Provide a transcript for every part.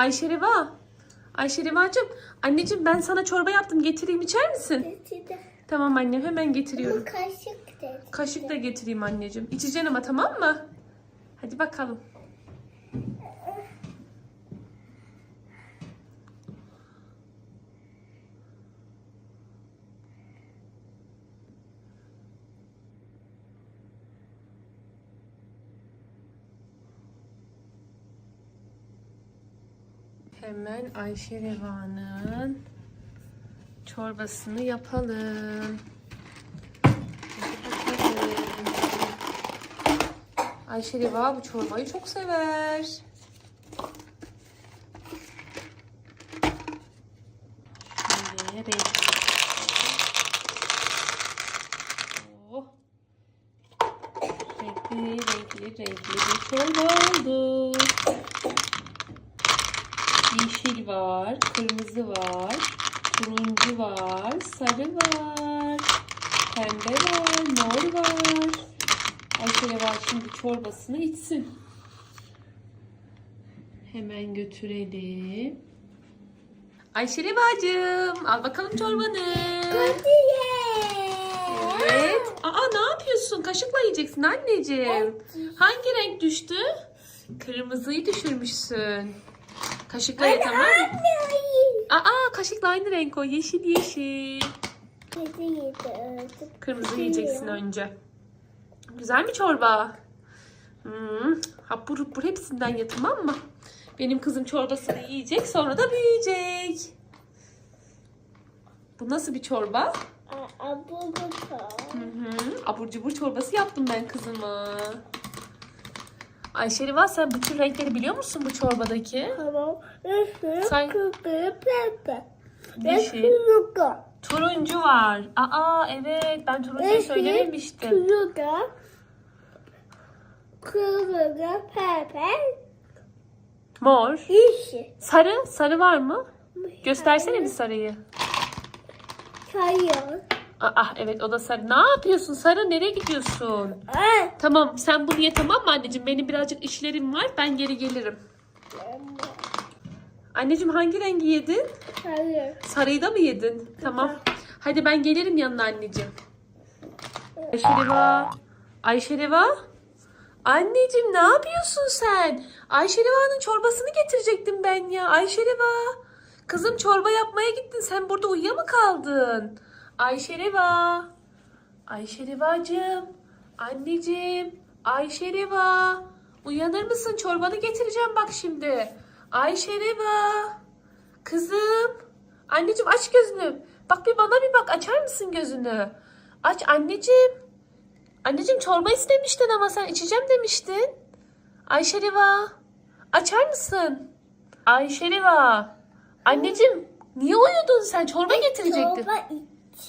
Ayşe Riva. Ayşe Rivacığım. Anneciğim ben sana çorba yaptım. Getireyim içer misin? Getirdim. Tamam annem hemen getiriyorum. Bu kaşık dedi. Kaşık da getireyim anneciğim. İçeceksin ama tamam mı? Hadi bakalım. Hemen Ayşe Reva'nın çorbasını yapalım. Ayşe Reva bu çorbayı çok sever. Renkli. Oh. Renkli, renkli, renkli bir çorba oldu. Yeşil var, kırmızı var, turuncu var, sarı var, pembe var, mor var. Ayşe var şimdi çorbasını içsin. Hemen götürelim. Ayşe bacım al bakalım çorbanı. Evet. Aa ne yapıyorsun? Kaşıkla yiyeceksin anneciğim. Hangi renk düştü? Kırmızıyı düşürmüşsün. Kaşıkla ye tamam mı? Aa kaşıkla aynı renk o. Yeşil yeşil. Kırmızı yiyeceksin önce. Güzel mi çorba? Hmm, hapur hapur hepsinden ye tamam mı? Benim kızım çorbasını yiyecek sonra da büyüyecek. Bu nasıl bir çorba? Hı hı. Abur cubur çorbası yaptım ben kızıma. Ayşe Riva sen bütün renkleri biliyor musun bu çorbadaki? Tamam. Üstü Sen- kıkı pembe. Yeşil. Kırıkı. Turuncu var. Aa evet ben turuncuyu söylememiştim. Kırıkı. Kırıkı pembe. Mor. Yeşil. Sarı. Sarı var mı? Göstersene bir sarıyı. Çayır. Aa evet o da sarı. Ne yapıyorsun sarı? Nereye gidiyorsun? Aa. Tamam sen bunu ye tamam mı anneciğim? Benim birazcık işlerim var. Ben geri gelirim. Anneciğim hangi rengi yedin? Çayır. Sarıyı da mı yedin? Tamam. Hadi ben gelirim yanına anneciğim. Ayşe Reva. Ayşe Reva. Anneciğim ne yapıyorsun sen? Ayşe Reva'nın çorbasını getirecektim ben ya. Ayşe Reva. Kızım çorba yapmaya gittin. Sen burada uyuya mı kaldın? Ayşe Reva. Ayşe Reva'cığım. Anneciğim. Ayşe Reva. Uyanır mısın? Çorbanı getireceğim bak şimdi. Ayşe Reva. Kızım. Anneciğim aç gözünü. Bak bir bana bir bak. Açar mısın gözünü? Aç anneciğim. Anneciğim çorba istemiştin ama sen içeceğim demiştin. Ayşe Riva. Açar mısın? Ayşe Riva. Anneciğim niye uyudun sen? Çorba getirecektin. Çorba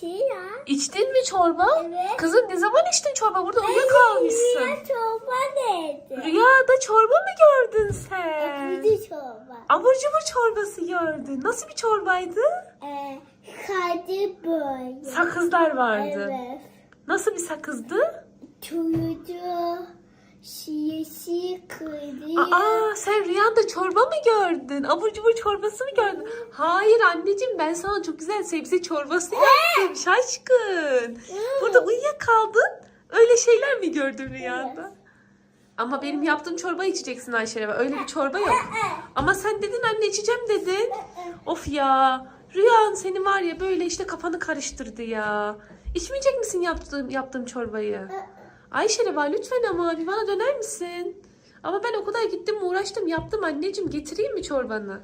ya. İçtin mi çorba? Evet. Kızım ne zaman içtin çorba? Burada uyuyakalmışsın. Ya çorba neydi? Rüyada çorba mı gördün sen? Kuzu çorba. Abur cubur çorbası gördün. Nasıl bir çorbaydı? Ee, kadı böyle. Sakızlar vardı. Evet. Nasıl bir sakızdı? Turuncu, yeşil, kırmızı. Aa sen rüyanda çorba mı gördün? Abur cubur çorbası mı gördün? Hayır anneciğim ben sana çok güzel sebze çorbası yaptım. Şaşkın. Burada uyuyakaldın. Öyle şeyler mi gördün rüyanda? Ama benim yaptığım çorba içeceksin Ayşe. Öyle bir çorba yok. Ama sen dedin anne içeceğim dedin. Of ya. Rüyan seni var ya böyle işte kafanı karıştırdı ya. İçmeyecek misin yaptığım, yaptığım çorbayı? Ayşe Reva lütfen ama bir bana döner misin? Ama ben o kadar gittim uğraştım yaptım anneciğim getireyim mi çorbanı?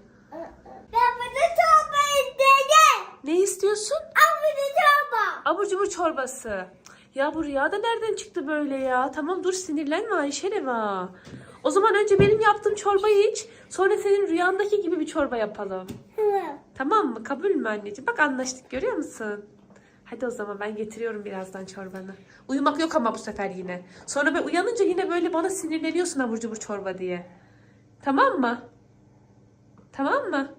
Ben bunu çorba istedim. Ne istiyorsun? Al bunu çorba. Abur cubur çorbası. Ya bu rüya da nereden çıktı böyle ya? Tamam dur sinirlenme Ayşe Reva. O zaman önce benim yaptığım çorbayı iç. Sonra senin rüyandaki gibi bir çorba yapalım. Tamam. Tamam mı? Kabul mü anneciğim? Bak anlaştık görüyor musun? Hadi o zaman ben getiriyorum birazdan çorbanı. Uyumak yok ama bu sefer yine. Sonra ben uyanınca yine böyle bana sinirleniyorsun abur cubur çorba diye. Tamam mı? Tamam mı?